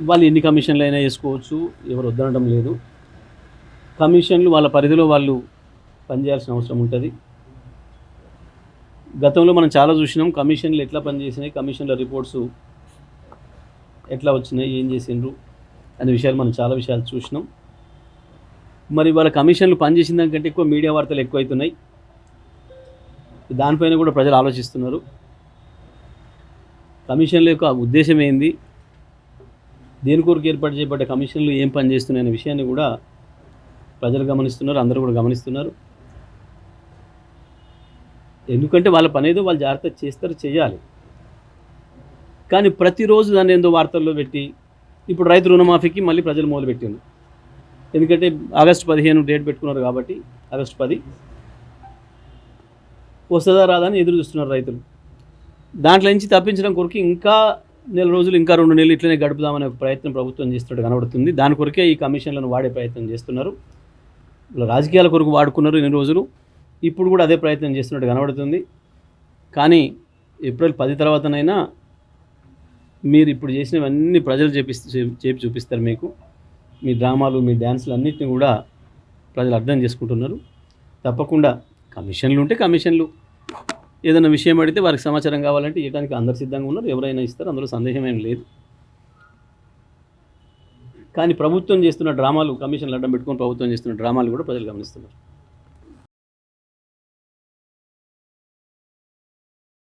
వాళ్ళు ఎన్ని కమిషన్లు అయినా వేసుకోవచ్చు ఎవరు వద్దనడం లేదు. కమిషన్లు వాళ్ళ పరిధిలో వాళ్ళు పనిచేయాల్సిన అవసరం ఉంటుంది. గతంలో మనం చాలా చూసినాం కమిషన్లు ఎట్లా పనిచేసినాయి కమిషన్ల రిపోర్ట్స్ ఎట్లా వచ్చినాయి ఏం చేసిండ్రు అనే విషయాలు మనం చాలా విషయాలు చూసినాం. మరి వాళ్ళ కమిషన్లు పనిచేసిన దానికంటే ఎక్కువ మీడియా వార్తలు ఎక్కువైతున్నాయి. దానిపైన కూడా ప్రజలు ఆలోచిస్తున్నారు. కమిషన్ల యొక్క ఉద్దేశం ఏంది? దేని కొరకు ఏర్పాటు చేయబడ్డ కమిషన్లు ఏం పనిచేస్తున్నాయి అనే విషయాన్ని కూడా ప్రజలు గమనిస్తున్నారు అందరూ కూడా గమనిస్తున్నారు. ఎందుకంటే వాళ్ళ పని ఏదో వాళ్ళు జాగ్రత్త చేస్తారు చేయాలి. కానీ ప్రతిరోజు దాన్ని ఏందో వార్తల్లో పెట్టి ఇప్పుడు రైతు రుణమాఫీకి మళ్ళీ ప్రజలు మొదలుపెట్టింది ఎందుకంటే ఆగస్టు పదిహేను డేట్ పెట్టుకున్నారు కాబట్టి ఆగస్టు పది. వస్తుందా రాదని ఎదురు చూస్తున్నారు రైతులు. దాంట్లో నుంచి తప్పించడం కొరకు ఇంకా నెల రోజులు ఇంకా రెండు నెలలు ఇట్లనే గడుపుదామనే ప్రయత్నం ప్రభుత్వం చేస్తున్నట్టు కనబడుతుంది. దాని కొరకే ఈ కమిషన్లను వాడే ప్రయత్నం చేస్తున్నారు. రాజకీయాల కొరకు వాడుకున్నారు ఇన్ని రోజులు. ఇప్పుడు కూడా అదే ప్రయత్నం చేస్తున్నట్టు కనబడుతుంది. కానీ ఏప్రిల్ పది తర్వాతనైనా మీరు ఇప్పుడు చేసినవన్నీ ప్రజలు చేపిస్తూ చేపి చూపిస్తారు మీకు. మీ డ్రామాలు మీ డ్యాన్సులు అన్నింటినీ కూడా ప్రజలు అర్థం చేసుకుంటున్నారు. తప్పకుండా కమిషన్లు ఉంటే కమిషన్లు. ఏదైనా విషయం అడిగితే వారికి సమాచారం కావాలంటే ఇవ్వడానికి అందరు సిద్ధంగా ఉన్నారు. ఎవరైనా ఇస్తారు అందులో సందేహం ఏం లేదు. కానీ ప్రభుత్వం చేస్తున్న డ్రామాలు కమిషన్లు అడ్డం పెట్టుకొని ప్రభుత్వం చేస్తున్న డ్రామాలు కూడా ప్రజలు గమనిస్తున్నారు.